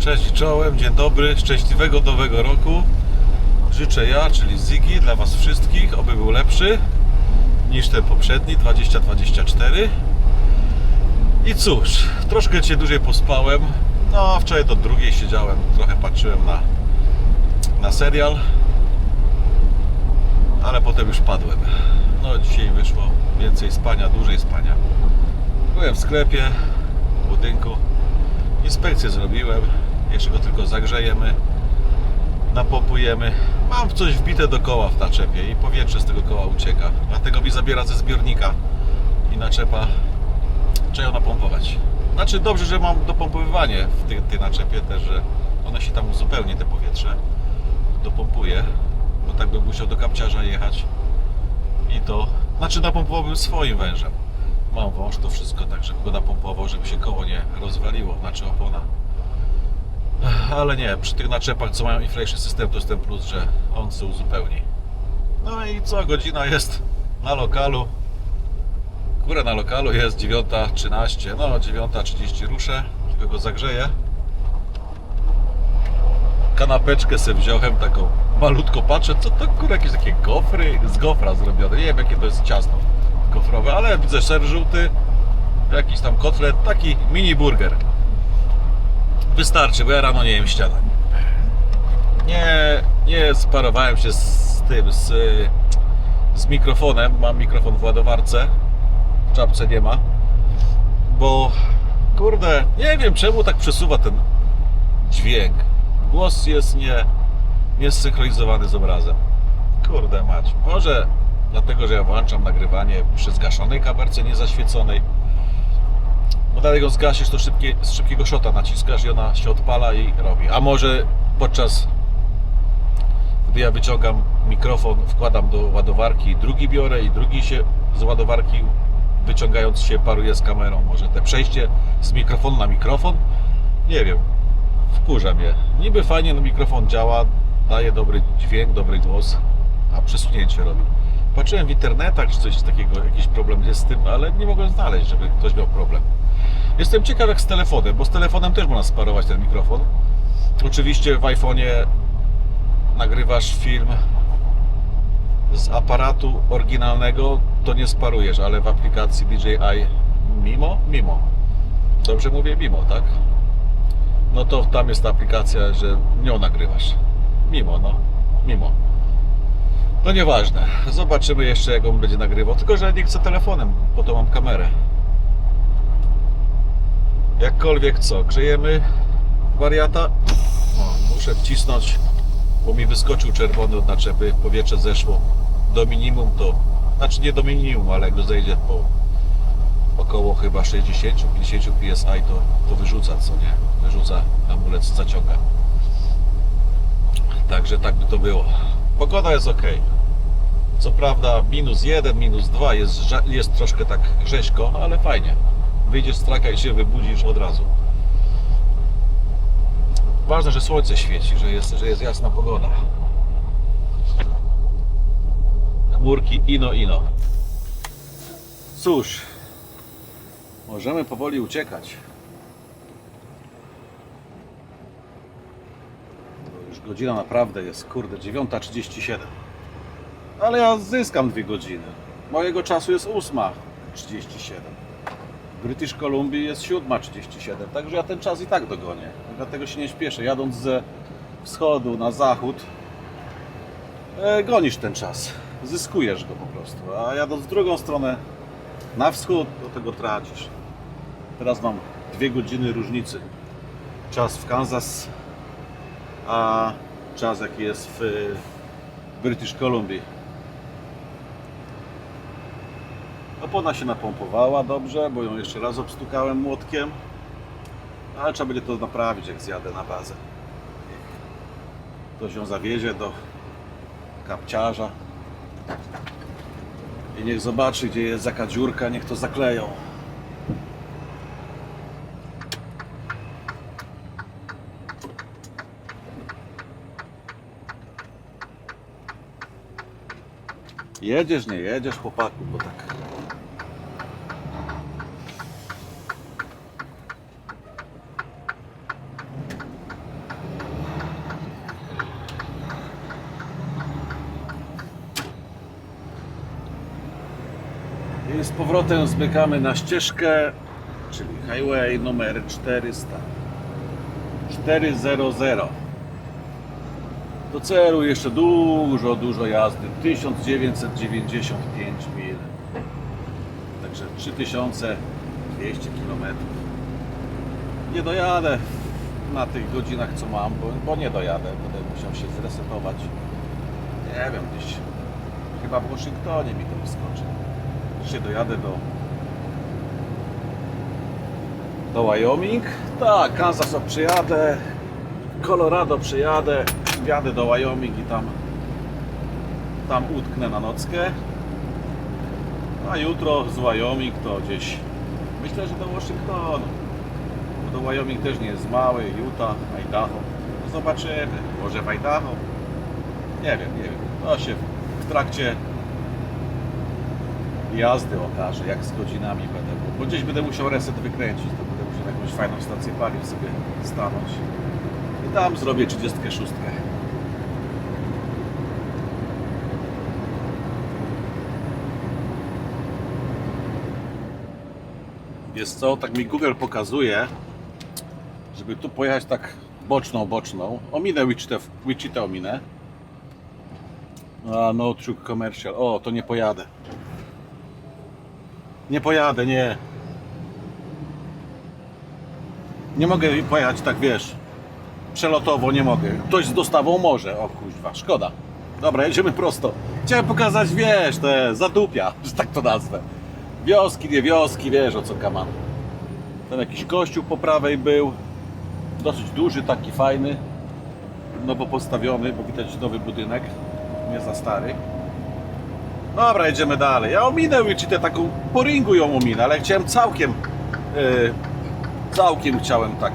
Cześć czołem, dzień dobry, szczęśliwego nowego roku. Życzę ja, czyli Ziggy, dla Was wszystkich, oby był lepszy niż ten poprzedni, 2024. I cóż, troszkę Cię dłużej pospałem. No, wczoraj do drugiej siedziałem, trochę patrzyłem na, na serial, ale potem już padłem. No, dzisiaj wyszło więcej spania, dłużej spania. Byłem w sklepie, w budynku. Inspekcję zrobiłem. Jeszcze go tylko zagrzejemy. Napompujemy. Mam coś wbite do koła w naczepie i powietrze z tego koła ucieka. Dlatego mi zabiera ze zbiornika i naczepa trzeba ją napompować. Znaczy dobrze, że mam dopompowywanie w tej, tej naczepie też, że ono się tam uzupełni te powietrze. Dopompuje, bo tak bym musiał do kapciarza jechać i to, znaczy napompowałbym swoim wężem. Mam wąż, to wszystko tak, żeby go napompował, żeby się koło nie rozwaliło, znaczy opona. Ale nie, przy tych naczepach, co mają inflation system, to jest ten plus, że on się uzupełni. No i co, godzina jest na lokalu. Góra na lokalu jest 9.13, no 9.30 ruszę, tylko go zagrzeję. Kanapeczkę sobie wziąłem, taką malutko patrzę, co to kurwa jakieś takie gofry z gofra zrobione, nie wiem jakie to jest ciasto gofrowe, ale widzę ser żółty, jakiś tam kotlet, taki mini burger. Wystarczy, bo ja rano nie jem śniadań. Nie, nie sparowałem się z tym, z, z mikrofonem. Mam mikrofon w ładowarce. W czapce nie ma. Bo, kurde, nie wiem czemu tak przesuwa ten dźwięk. Głos jest nie, niesynchronizowany z obrazem. Kurde mać. Może dlatego, że ja włączam nagrywanie przy zgaszonej kamerce niezaświeconej. Bo ją zgasisz, to szybkie, z szybkiego szota naciskasz i ona się odpala i robi. A może podczas gdy ja wyciągam mikrofon, wkładam do ładowarki, drugi biorę i drugi się z ładowarki wyciągając się paruje z kamerą. Może te przejście z mikrofonu na mikrofon? Nie wiem. Wkurza mnie. Niby fajnie no mikrofon działa, daje dobry dźwięk, dobry głos, a przesunięcie robi. Patrzyłem w internetach, czy coś takiego, jakiś problem jest z tym, ale nie mogłem znaleźć, żeby ktoś miał problem. Jestem ciekaw jak z telefonem, bo z telefonem też można sparować ten mikrofon. Oczywiście w iPhone'ie nagrywasz film z aparatu oryginalnego, to nie sparujesz, ale w aplikacji DJI Mimo? Mimo. Dobrze mówię Mimo, tak? No to tam jest ta aplikacja, że nią nagrywasz. Mimo, no. Mimo. No nieważne. Zobaczymy jeszcze jak on będzie nagrywał. Tylko, że nie chcę telefonem, bo to mam kamerę. Jakkolwiek co, grzejemy wariata. O, muszę wcisnąć, bo mi wyskoczył czerwony od naczepy, powietrze zeszło do minimum, to znaczy nie do minimum, ale jak zejdzie po około chyba 60-50 psi, to, to wyrzuca, co nie? Wyrzuca, hamulec zaciąga. Także tak by to było. Pogoda jest ok. Co prawda minus 1, minus 2 jest, jest troszkę tak rzeźko, ale fajnie. Wyjdziesz z traka i się wybudzisz od razu. Ważne, że słońce świeci, że jest, że jest jasna pogoda. Chmurki ino ino. Cóż, możemy powoli uciekać. Już godzina naprawdę jest, kurde, 9.37. Ale ja zyskam dwie godziny. Mojego czasu jest 8.37. British Columbia jest 7.37, także ja ten czas i tak dogonię. Dlatego się nie śpieszę. Jadąc ze wschodu na zachód, e, gonisz ten czas. Zyskujesz go po prostu. A jadąc w drugą stronę, na wschód, to tego tracisz. Teraz mam dwie godziny różnicy. Czas w Kansas, a czas jaki jest w e, British Columbia. Opona się napompowała dobrze, bo ją jeszcze raz obstukałem młotkiem. Ale trzeba będzie to naprawić, jak zjadę na bazę. Ktoś ją zawiezie do kapciarza. I niech zobaczy, gdzie jest jaka dziurka, niech to zakleją. Jedziesz, nie jedziesz, chłopaku, bo tak. I z powrotem zmykamy na ścieżkę, czyli highway numer 400. 400. Do celu jeszcze dużo, dużo jazdy. 1995 mil. Także 3200 km. Nie dojadę na tych godzinach co mam, bo, bo nie dojadę. Będę musiał się zresetować. Nie wiem, gdzieś chyba w Waszyngtonie mi to wyskoczy. Dzisiaj dojadę do do Wyoming. Tak, Kansas przejadę, Colorado przejadę, wjadę do Wyoming i tam tam utknę na nockę. A jutro z Wyoming to gdzieś myślę, że do Waszyngtonu. Bo do Wyoming też nie jest mały, Utah, Idaho. No zobaczymy. Może w Idaho? Nie wiem, nie wiem. To się w trakcie jazdy okaże, jak z godzinami będę. Bo- gdzieś będę musiał reset wykręcić, to będę musiał na jakąś fajną stację paliw sobie stanąć. I tam zrobię 36. Jest co, tak mi Google pokazuje, żeby tu pojechać tak boczną, boczną. Ominę Wichita, Wichita ominę. A, no truk commercial. O, to nie pojadę. Nie pojadę, nie. Nie mogę pojechać tak, wiesz, przelotowo nie mogę. Ktoś z dostawą może. O kuźwa, szkoda. Dobra, jedziemy prosto. Chciałem pokazać, wiesz, te zadupia, że tak to nazwę. Wioski, nie wioski, wiesz o co kaman. Tam jakiś kościół po prawej był. Dosyć duży, taki fajny. Nowo postawiony, bo widać nowy budynek. Nie za stary. Dobra, jedziemy dalej. Ja ominę Wichitę taką, po ringu ją ominę, ale chciałem całkiem, yy, całkiem chciałem tak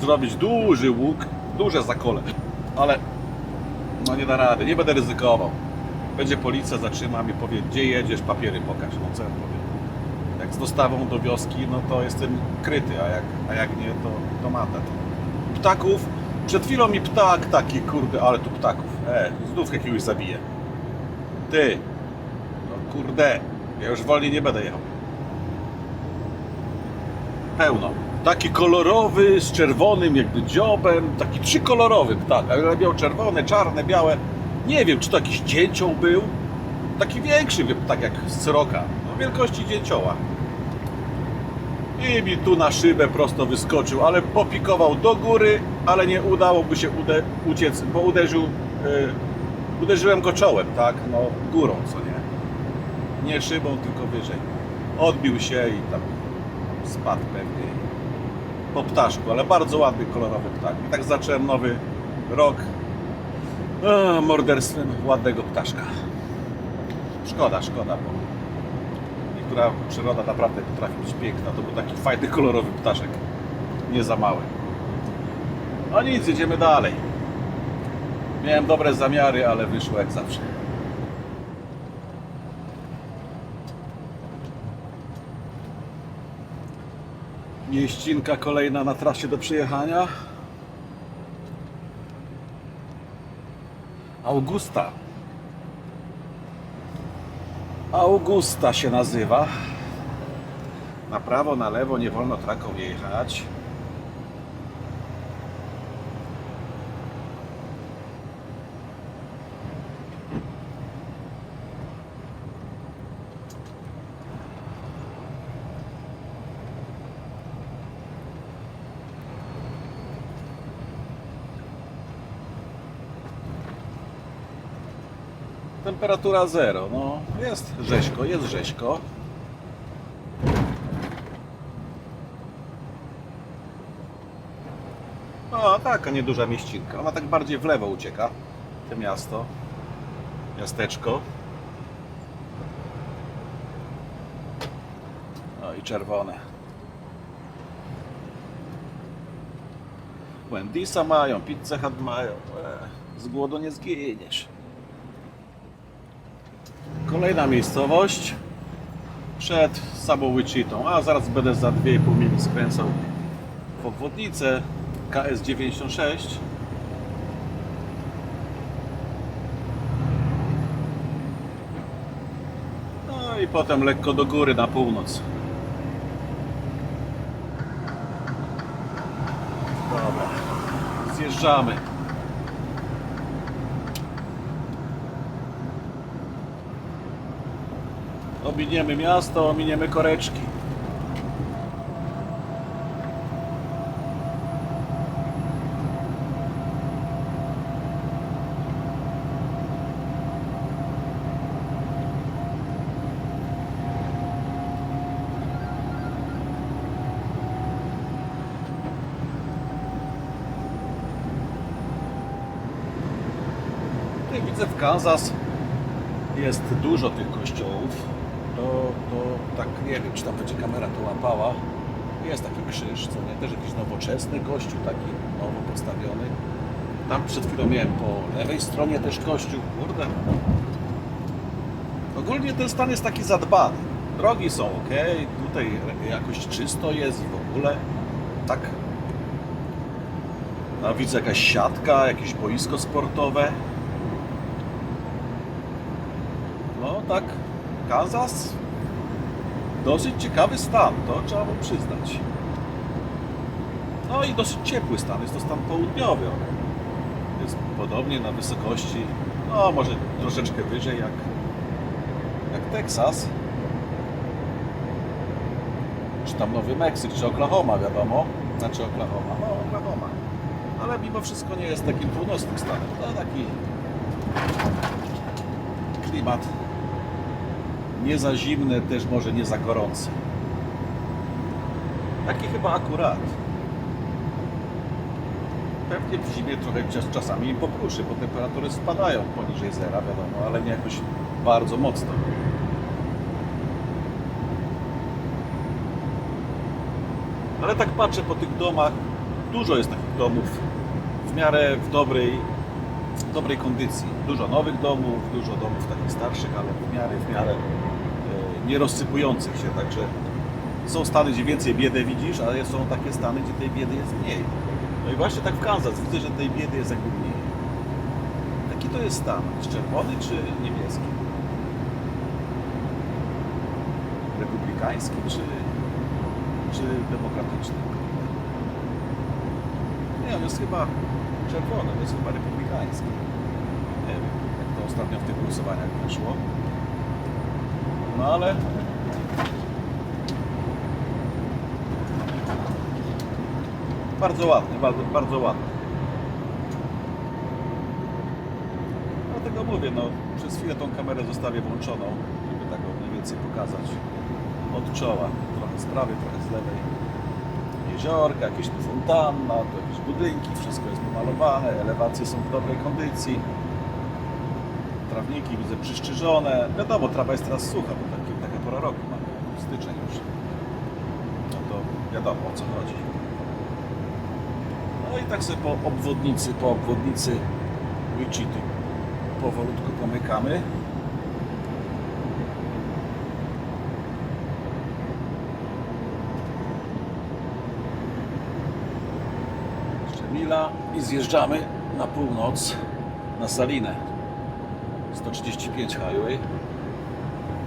zrobić duży łuk, duże zakole, ale no nie da rady, nie będę ryzykował. Będzie policja, zatrzyma mnie, powie, gdzie jedziesz, papiery pokaż, no co ja powiem. Jak z dostawą do wioski, no to jestem kryty, a jak, a jak nie, to, to mata. Ptaków, przed chwilą mi ptak taki, kurde, ale tu ptaków, e, znów jakiegoś zabije. Ty, kurde, ja już wolniej nie będę jechał. Pełno. Taki kolorowy, z czerwonym jakby dziobem, taki trzykolorowy ptak, ale miał czerwone, czarne, białe. Nie wiem, czy to jakiś dzięcioł był. Taki większy, tak jak sroka, no wielkości dzięcioła. I mi tu na szybę prosto wyskoczył, ale popikował do góry, ale nie udało mu się uciec, bo uderzył, y, uderzyłem go czołem, tak, no górą, co nie. Nie szybą, tylko wyżej. Odbił się i tam spadł pewnie po ptaszku, ale bardzo ładny, kolorowy ptak. I tak zacząłem nowy rok morderstwem ładnego ptaszka. Szkoda, szkoda, bo niektóra przyroda naprawdę potrafi być piękna. To był taki fajny, kolorowy ptaszek. Nie za mały. No nic, jedziemy dalej. Miałem dobre zamiary, ale wyszło jak zawsze. Mieścinka kolejna na trasie do przejechania. Augusta. Augusta się nazywa. Na prawo, na lewo nie wolno traką jechać. Temperatura zero. No, jest rzeźko, jest rzeźko. O, taka nieduża mieścinka. Ona tak bardziej w lewo ucieka. To miasto. Miasteczko. O i czerwone. Wendysa mają, Pizza Hut mają. E, z głodu nie zginiesz. Kolejna miejscowość przed samą Wichitą, a zaraz będę za 2,5 mili skręcał w obwodnicę KS 96. No i potem lekko do góry na północ. Dobra, zjeżdżamy. Ominiemy miasto, ominiemy koreczki. Widzę w Kansas jest dużo tych kościołów. To, to tak nie wiem, czy tam będzie kamera to łapała. Jest taki krzyż, co nie? Też jakiś nowoczesny kościół, taki nowo postawiony. Tam przed chwilą miałem po lewej stronie też kościół. Kurde. Ogólnie ten stan jest taki zadbany. Drogi są ok, tutaj jakoś czysto jest w ogóle. Tak. A widzę jakaś siatka, jakieś boisko sportowe. No tak, Kansas dosyć ciekawy stan, to trzeba mu przyznać. No i dosyć ciepły stan, jest to stan południowy. Jest podobnie na wysokości, no może troszeczkę wyżej jak, jak Teksas. Czy tam Nowy Meksyk, czy Oklahoma, wiadomo. Znaczy Oklahoma, no Oklahoma. Ale mimo wszystko nie jest takim północnym stanem. To taki klimat nie za zimny, też może nie za gorący. Taki chyba akurat. Pewnie w zimie trochę czas- czasami im popruszy, bo temperatury spadają poniżej zera, wiadomo, ale nie jakoś bardzo mocno. Ale tak patrzę po tych domach, dużo jest takich domów w miarę w dobrej, w dobrej kondycji. Dużo nowych domów, dużo domów takich starszych, ale w miarę, w miarę nie rozsypujących się, także są stany, gdzie więcej biedy widzisz, ale są takie stany, gdzie tej biedy jest mniej. No i właśnie tak w Kansas widzę, że tej biedy jest jakby mniej. Jaki to jest stan? Czerwony czy niebieski? Republikański czy, czy demokratyczny? Nie, on jest chyba czerwony, on jest chyba republikański. Nie wiem, jak to ostatnio w tych głosowaniach wyszło. No ale bardzo ładny, bardzo, bardzo ładny. Dlatego mówię, no przez chwilę tą kamerę zostawię włączoną, żeby tak mniej więcej pokazać od czoła. Trochę z prawej, trochę z lewej. Jeziorka, jakieś tu fontanna, tu jakieś budynki, wszystko jest pomalowane, elewacje są w dobrej kondycji. Trawniki widzę przyszczyżone. Wiadomo, trawa jest teraz sucha, bo taki, taka pora roku mamy, styczeń już. No to wiadomo o co chodzi. No i tak sobie po obwodnicy, po obwodnicy Wichity powolutku pomykamy. Jeszcze mila i zjeżdżamy na północ na Salinę. 135 highway.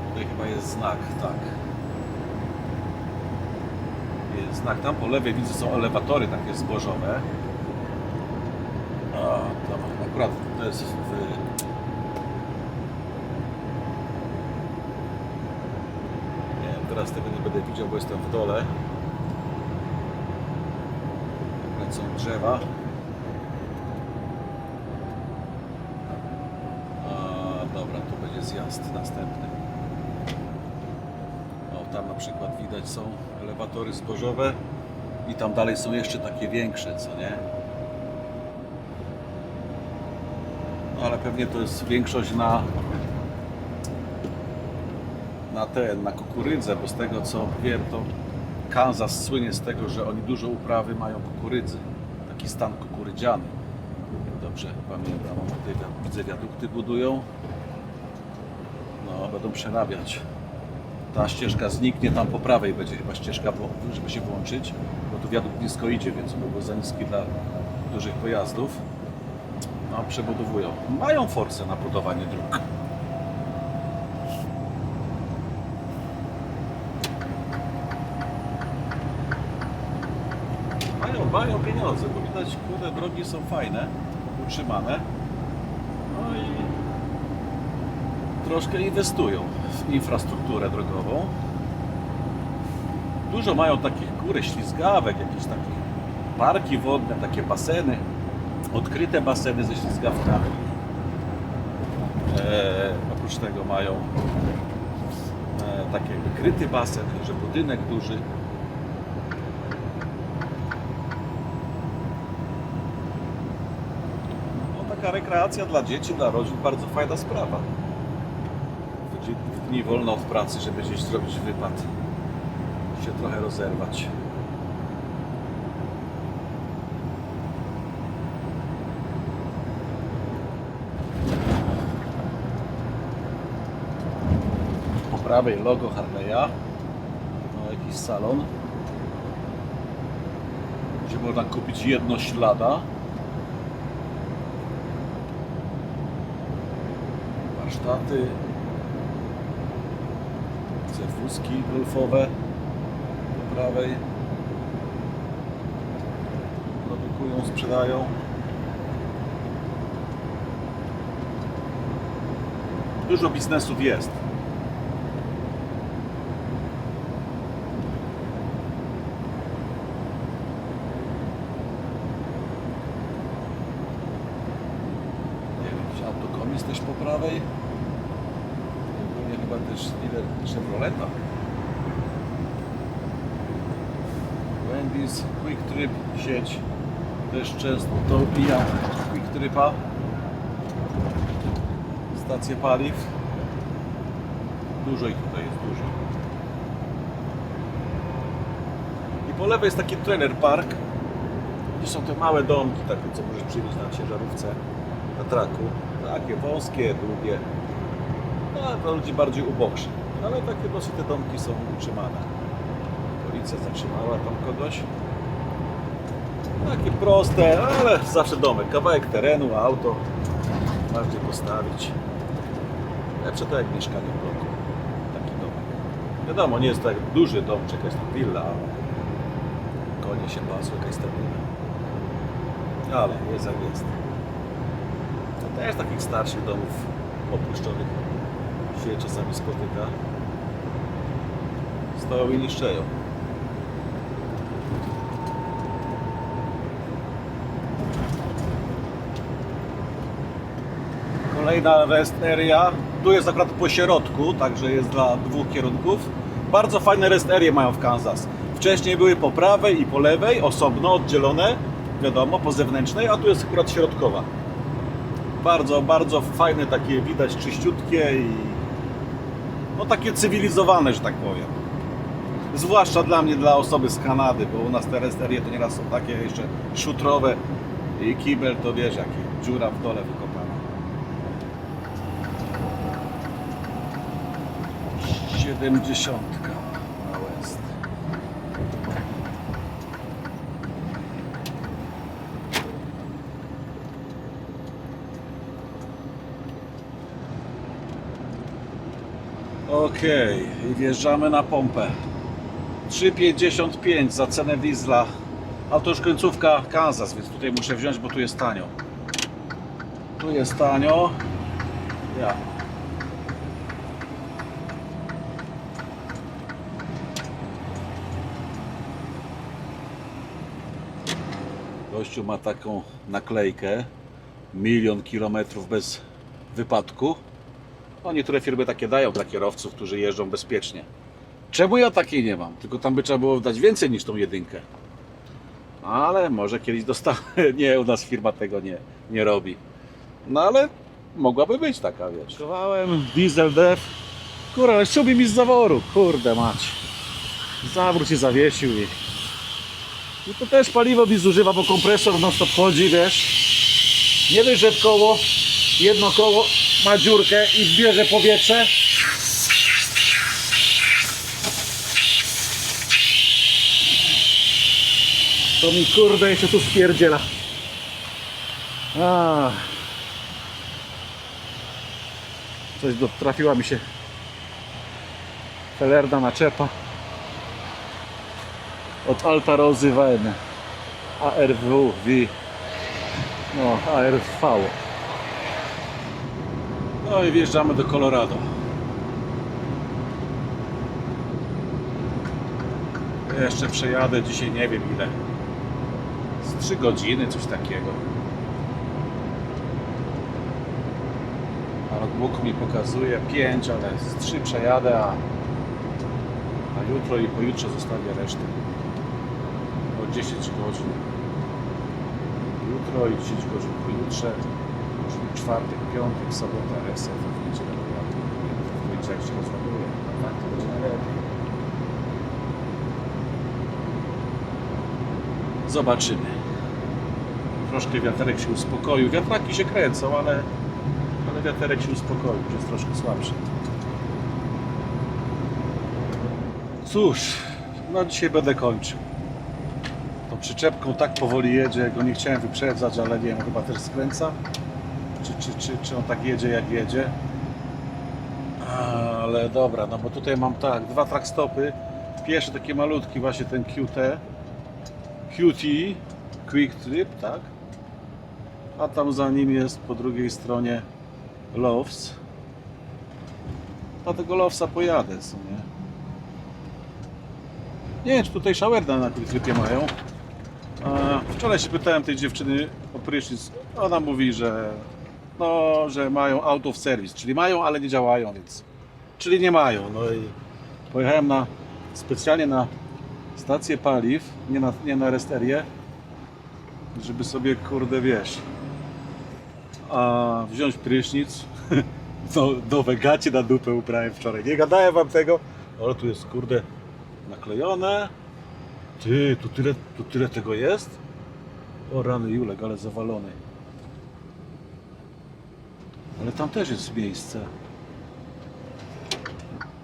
Tutaj chyba jest znak, tak. Jest znak. Tam po lewej widzę są elewatory takie zbożowe. A, tam akurat to jest w... Nie wiem, teraz tego nie będę widział, bo jestem w dole. Są drzewa. A, dobra, tu będzie zjazd następny. O, tam na przykład widać są elewatory zbożowe i tam dalej są jeszcze takie większe, co nie? No ale pewnie to jest większość na na ten, na kukurydzę, bo z tego co wiem, to Kansas słynie z tego, że oni dużo uprawy mają kukurydzy. Taki stan kukurydziany. Dobrze pamiętam, widzę wiadukty budują będą przerabiać. Ta ścieżka zniknie, tam po prawej będzie chyba ścieżka, żeby się włączyć, bo tu wiadukt blisko idzie, więc byłby za niski dla dużych pojazdów. No, a przebudowują. Mają forsę na budowanie dróg. Mają, mają pieniądze, bo widać, kurde, drogi są fajne, utrzymane. No i troszkę inwestują w infrastrukturę drogową. Dużo mają takich góry ślizgawek, jakieś takie parki wodne, takie baseny, odkryte baseny ze ślizgawkami. Eee, oprócz tego mają e, taki jakby kryty basen, że budynek duży. No, taka rekreacja dla dzieci, dla rodzin, bardzo fajna sprawa. Dni wolno od pracy, żeby gdzieś zrobić wypad, się trochę rozerwać. Po prawej logo Harley'a. No, jakiś salon. Gdzie można kupić jedno ślada. Warsztaty. Widzę wózki golfowe po prawej. Produkują, sprzedają. Dużo biznesów jest. Nie wiem, czy autokom jest też po prawej. Ogólnie chyba też ile Chevroleta. Wendy's Quick Trip sieć też często to opija Quick Tripa. Stacje paliw. Dużo ich tutaj jest, dużo. I po lewej jest taki trailer park. I są te małe domki, takie co możesz przywieźć na ciężarówce, na traku. Takie wąskie, długie. No, dla ludzi bardziej uboższe. Ale takie dosyć te domki są utrzymane. Policja zatrzymała tam kogoś. Takie proste, ale zawsze domek. Kawałek terenu, auto. Gdzie postawić. Lepsze to jak mieszkanie w bloku. Taki domek. Wiadomo, nie jest to jak duży domczek, jest to willa, ale konie się pasły, jakaś stabilna. Ale jest jak jest. To też takich starszych domów opuszczonych się czasami spotyka. Stoją i niszczeją. Kolejna rest. Tu jest akurat po środku, także jest dla dwóch kierunków. Bardzo fajne rest area mają w Kansas. Wcześniej były po prawej i po lewej, osobno, oddzielone, wiadomo, po zewnętrznej, a tu jest akurat środkowa. Bardzo, bardzo fajne, takie widać czyściutkie i no takie cywilizowane, że tak powiem. Zwłaszcza dla mnie, dla osoby z Kanady, bo u nas te rest area to nieraz są takie jeszcze szutrowe i kibel to wiesz, jakie dziura w dole 70 na West. Okej, i wjeżdżamy na pompę. 3,55 za cenę diesla. A to już końcówka Kansas, więc tutaj muszę wziąć, bo tu jest tanio. Tu jest tanio. Ja. Ma taką naklejkę. Milion kilometrów bez wypadku. No, niektóre firmy takie dają dla kierowców, którzy jeżdżą bezpiecznie. Czemu ja takiej nie mam? Tylko tam by trzeba było dać więcej niż tą jedynkę. Ale może kiedyś dostanę. Nie, u nas firma tego nie, nie robi. No ale mogłaby być taka, wiesz. Kowałem diesel dev. Kurde, ale mi z zaworu. Kurde mać. Zawrót zawiesił i... I to też paliwo mi zużywa, bo kompresor non stop chodzi, wiesz. Nie dość, że w koło, jedno koło ma dziurkę i bierze powietrze. To mi kurde jeszcze tu spierdziela. A. Coś do, trafiła mi się felerna naczepa od Alta Rosy Wene. ARW, V. No, ARV. No i wjeżdżamy do Colorado. Jeszcze przejadę dzisiaj nie wiem ile. Z 3 godziny, coś takiego. A logbook mi pokazuje 5, ale z 3 przejadę, a, a jutro i pojutrze zostawię resztę. O 10 godzin. Jutro i 10 godzin pojutrze. Czyli czwartek, piątek, sobota, reset, w niedzielę pojadę. W jak się rozładuje. a Tak to będzie najlepiej. Zobaczymy. Troszkę wiaterek się uspokoił. Wiatraki się kręcą, ale, ale wiaterek się uspokoił, jest troszkę słabszy. Cóż, no dzisiaj będę kończył. Przyczepką tak powoli jedzie, go nie chciałem wyprzedzać, ale nie wiem, chyba też skręca. Czy, czy, czy, czy on tak jedzie, jak jedzie. Ale dobra, no bo tutaj mam tak, dwa track stopy. Pierwszy taki malutki, właśnie ten QT. QT, Quick Trip, tak? A tam za nim jest po drugiej stronie Loves. Na tego Lovesa pojadę, co nie? Nie wiem, czy tutaj showerna na Quick Tripie mają. Wczoraj się pytałem tej dziewczyny o prysznic. Ona mówi, że no, że mają out of czyli mają, ale nie działają, więc czyli nie mają. No i pojechałem na specjalnie na stację paliw, nie na, nie na resterię, żeby sobie, kurde, wiesz, a wziąć prysznic, do, do wegacie na dupę ubrałem wczoraj. Nie gadałem wam tego, ale tu jest, kurde, naklejone. Ty, tu tyle, tu tyle tego jest? O rany Julek, ale zawalony. Ale tam też jest miejsce.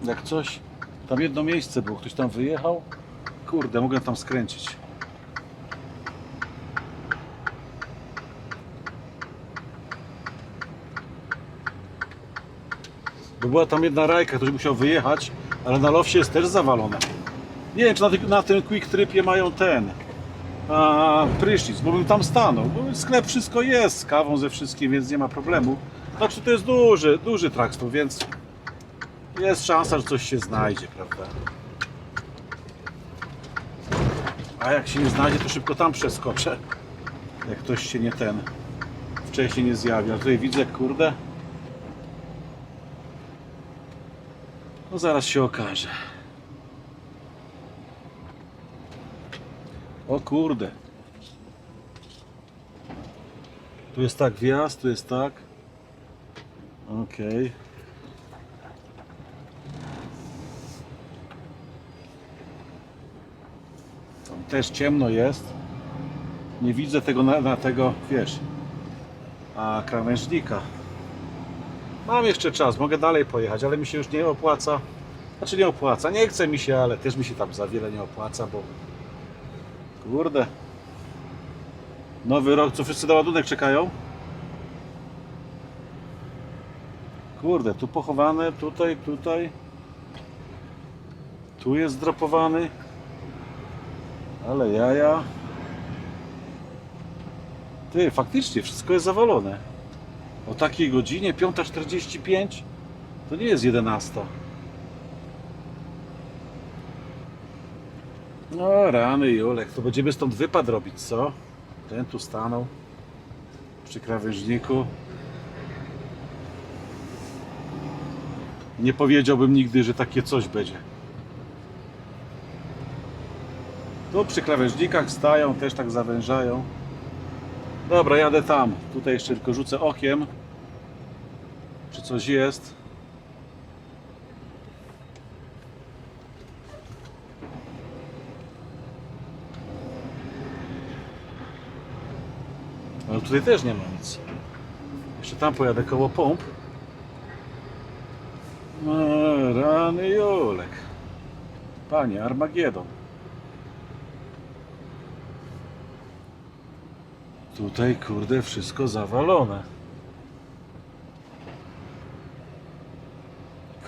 Jak coś, tam jedno miejsce było, ktoś tam wyjechał. Kurde, mogę tam skręcić. Bo była tam jedna rajka, ktoś musiał wyjechać, ale na lofcie jest też zawalone. Nie wiem, czy na, na tym quick tripie mają ten a, prysznic, bo bym tam stanął. Bo sklep wszystko jest z kawą ze wszystkim, więc nie ma problemu. Znaczy to jest duży, duży traktor, więc jest szansa, że coś się znajdzie, prawda? A jak się nie znajdzie, to szybko tam przeskoczę. Jak ktoś się nie ten wcześniej nie zjawi. A tutaj widzę, kurde. No zaraz się okaże. O kurde. Tu jest tak wjazd, tu jest tak. Okej. Tam też ciemno jest. Nie widzę tego na, na tego, wiesz, a krawężnika. Mam jeszcze czas, mogę dalej pojechać, ale mi się już nie opłaca. Znaczy nie opłaca, nie chce mi się, ale też mi się tam za wiele nie opłaca, bo kurde. Nowy rok, co wszyscy na ładunek czekają? Kurde, tu pochowane, tutaj, tutaj. Tu jest zdropowany. Ale jaja. Ty, faktycznie, wszystko jest zawalone. O takiej godzinie, 5.45, to nie jest 11. No rany Julek, to będziemy stąd wypad robić, co? Ten tu stanął przy krawężniku. Nie powiedziałbym nigdy, że takie coś będzie. Tu przy krawężnikach stają, też tak zawężają. Dobra, jadę tam. Tutaj jeszcze tylko rzucę okiem. Czy coś jest? Ale tutaj też nie ma nic. Jeszcze tam pojadę koło pomp. No, rany Julek. Panie, Armagedon. Tutaj, kurde, wszystko zawalone.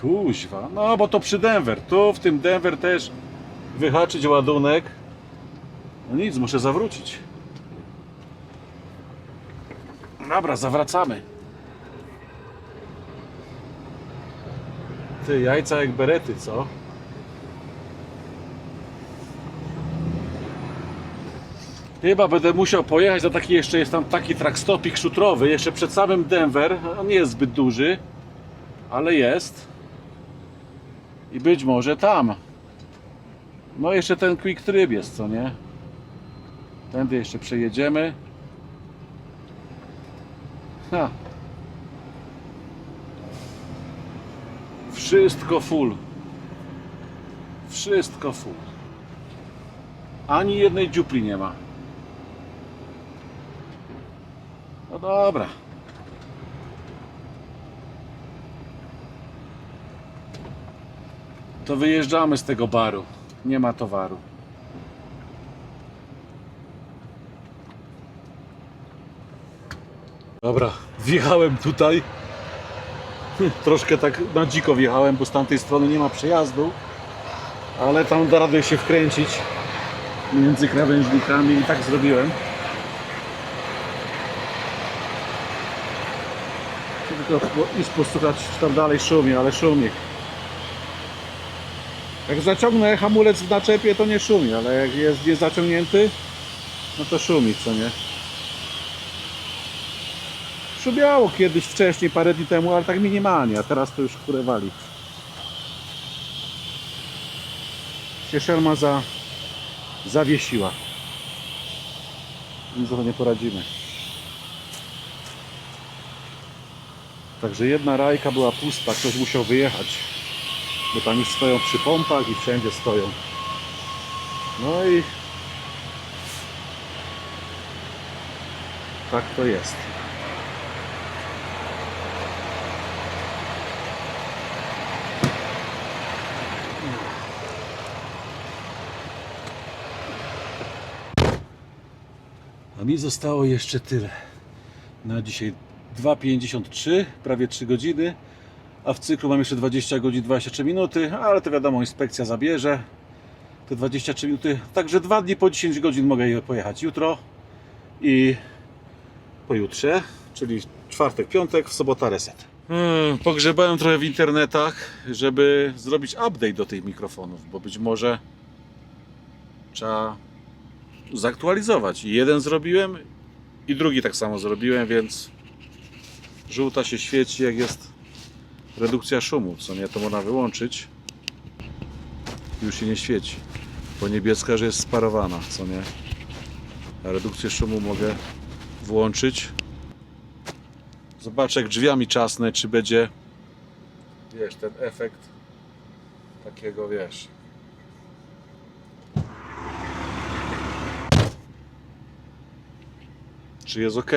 Kuźwa. No, bo to przy Denver. Tu, w tym Denver też wyhaczyć ładunek. No nic, muszę zawrócić. Dobra, zawracamy. Ty, jajca jak berety, co? Chyba będę musiał pojechać za taki jeszcze jest tam taki trackstopik szutrowy, jeszcze przed samym Denver. On nie jest zbyt duży, ale jest. I być może tam. No jeszcze ten quick trip jest, co nie? Tędy jeszcze przejedziemy. Ha. Wszystko full. Wszystko full. Ani jednej dziupli nie ma. No dobra. To wyjeżdżamy z tego baru. Nie ma towaru. Dobra, wjechałem tutaj. Troszkę tak na dziko wjechałem, bo z tamtej strony nie ma przejazdu. Ale tam da radę się wkręcić między krawężnikami i tak zrobiłem. Tylko iść posłuchać, czy tam dalej szumi, ale szumi. Jak zaciągnę hamulec w naczepie, to nie szumi, ale jak jest niezaciągnięty, no to szumi, co nie? Szumiało kiedyś wcześniej, parę dni temu, ale tak minimalnie, a teraz to już kurewali. Się szelma za, zawiesiła. Nic nie poradzimy. Także jedna rajka była pusta, ktoś musiał wyjechać. Bo tam już stoją przy pompach i wszędzie stoją. No i tak to jest. A mi zostało jeszcze tyle. Na dzisiaj 2,53, prawie 3 godziny. A w cyklu mam jeszcze 20 godzin 23 minuty, ale to wiadomo, inspekcja zabierze te 23 minuty. Także dwa dni po 10 godzin mogę je pojechać jutro i pojutrze, czyli czwartek, piątek, w sobota reset. Hmm, pogrzebałem trochę w internetach, żeby zrobić update do tych mikrofonów, bo być może trzeba zaktualizować. Jeden zrobiłem i drugi tak samo zrobiłem, więc żółta się świeci jak jest redukcja szumu, co nie, to można wyłączyć. Już się nie świeci. Bo niebieska, że jest sparowana, co nie a redukcję szumu mogę włączyć. Zobaczę jak drzwiami czasnę, czy będzie wiesz, ten efekt takiego, wiesz czy jest ok.